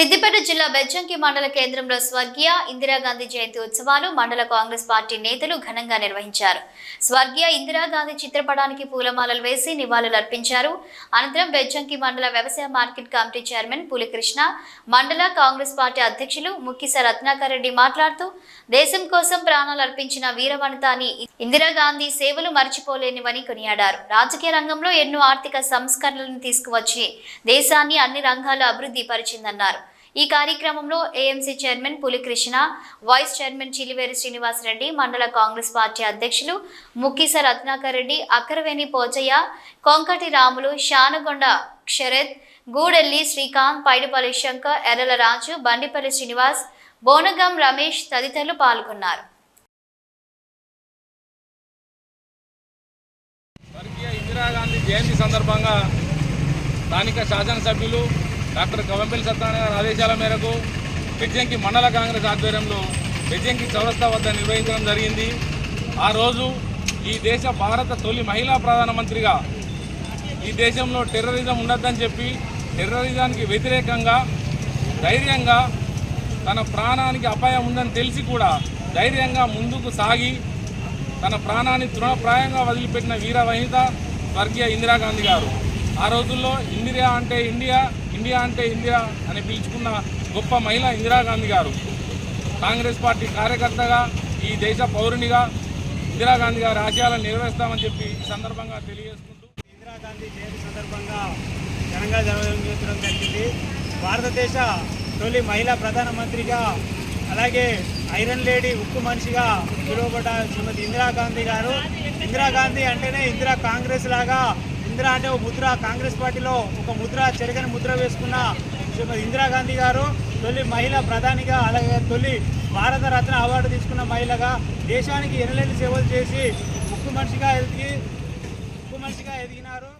సిద్దిపేట జిల్లా బెజ్జంకి మండల కేంద్రంలో స్వర్గీయ ఇందిరాగాంధీ జయంతి ఉత్సవాలు మండల కాంగ్రెస్ పార్టీ నేతలు ఘనంగా నిర్వహించారు. స్వర్గీయ ఇందిరాగాంధీ చిత్రపటానికి పూలమాలలు వేసి నివాళులు అర్పించారు. అనంతరం బెజ్జంకి మండల వ్యవసాయ మార్కెట్ కమిటీ చైర్మన్ పులికృష్ణ మండల కాంగ్రెస్ పార్టీ అధ్యక్షులు ముక్కిస రత్నాకర్ రెడ్డి మాట్లాడుతూ దేశం కోసం ప్రాణాలు అర్పించిన వీరవనిత అని ఇందిరాగాంధీ సేవలు మర్చిపోలేనివని కొనియాడారు. రాజకీయ రంగంలో ఎన్నో ఆర్థిక సంస్కరణలను తీసుకువచ్చి దేశాన్ని అన్ని రంగాల్లో అభివృద్ధి పరిచిందన్నారు. ఈ కార్యక్రమంలో AMC chairman Pulikrishna vice chairman Chiliveri Srinivasa Reddy మండల కాంగ్రెస్ పార్టీ అధ్యక్షులు ముక్కిస రత్నాకర్ రెడ్డి అక్కరవేణి పోచయ్య కొంకటి రాములు శానగొండ శరత్ గూడెల్లి శ్రీకాంత్ పైడిపల్లి శంకర్ ఎర్రల రాజు బండిపల్లి శ్రీనివాస్ బోనగం రమేష్ తదితరులు పాల్గొన్నారు. ఇందిరాగాంధీ జయంతి సందర్భంగా స్థానిక శాసనసభ్యులు డాక్టర్ గవంపల్లి సత్యనారాయణ గారి ఆదేశాల మేరకు బెజ్జంకి మండల కాంగ్రెస్ ఆధ్వర్యంలో బెజ్జంకి చౌరస్తా వద్ద నిర్వహించడం జరిగింది. ఆ రోజు ఈ దేశ భారత తొలి మహిళా ప్రధానమంత్రిగా ఈ దేశంలో టెర్రరిజం ఉండొద్దని చెప్పి టెర్రరిజానికి వ్యతిరేకంగా ధైర్యంగా తన ప్రాణానికి అపాయం ఉందని తెలిసి కూడా ధైర్యంగా ముందుకు సాగి తన ప్రాణాన్ని తృణప్రాయంగా వదిలిపెట్టిన వీర వనిత స్వర్గీయ ఇందిరాగాంధీ గారు. ఆ రోజుల్లో ఇందిరా అంటే ఇండియా ఇండియా అంటే ఇండియా అని పిలుచుకున్న గొప్ప మహిళ ఇందిరాగాంధీ గారు. కాంగ్రెస్ పార్టీ కార్యకర్తగా ఈ దేశ పౌరునిగా ఇందిరాగాంధీ గారి ఆశయాలను నెరవేరుస్తామని చెప్పి ఈ సందర్భంగా తెలియజేసుకుంటూ ఇందిరాగాంధీ జయంతి సందర్భంగా ఘనంగా జరగడం జరిగింది. భారతదేశ తొలి మహిళా ప్రధానమంత్రిగా అలాగే ఐరన్ లేడీ ఉక్కు మనిషిగా పిలువబడ్డ శ్రీమతి ఇందిరాగాంధీ గారు. ఇందిరాగాంధీ అంటేనే ఇందిరా కాంగ్రెస్ లాగా ఇందిర అంటే ఒక ముద్ర. కాంగ్రెస్ పార్టీలో ఒక ముద్ర చెరగని ముద్ర వేసుకున్న ఇందిరాగాంధీ గారు తొలి మహిళా ప్రధానిగా అలాగే తొలి భారత రత్న అవార్డు తీసుకున్న మహిళగా దేశానికి ఎనలేని సేవలు చేసి ఉక్కు మనిషిగా ఎదిగి ఉక్కు మనిషిగా ఎదిగినారు.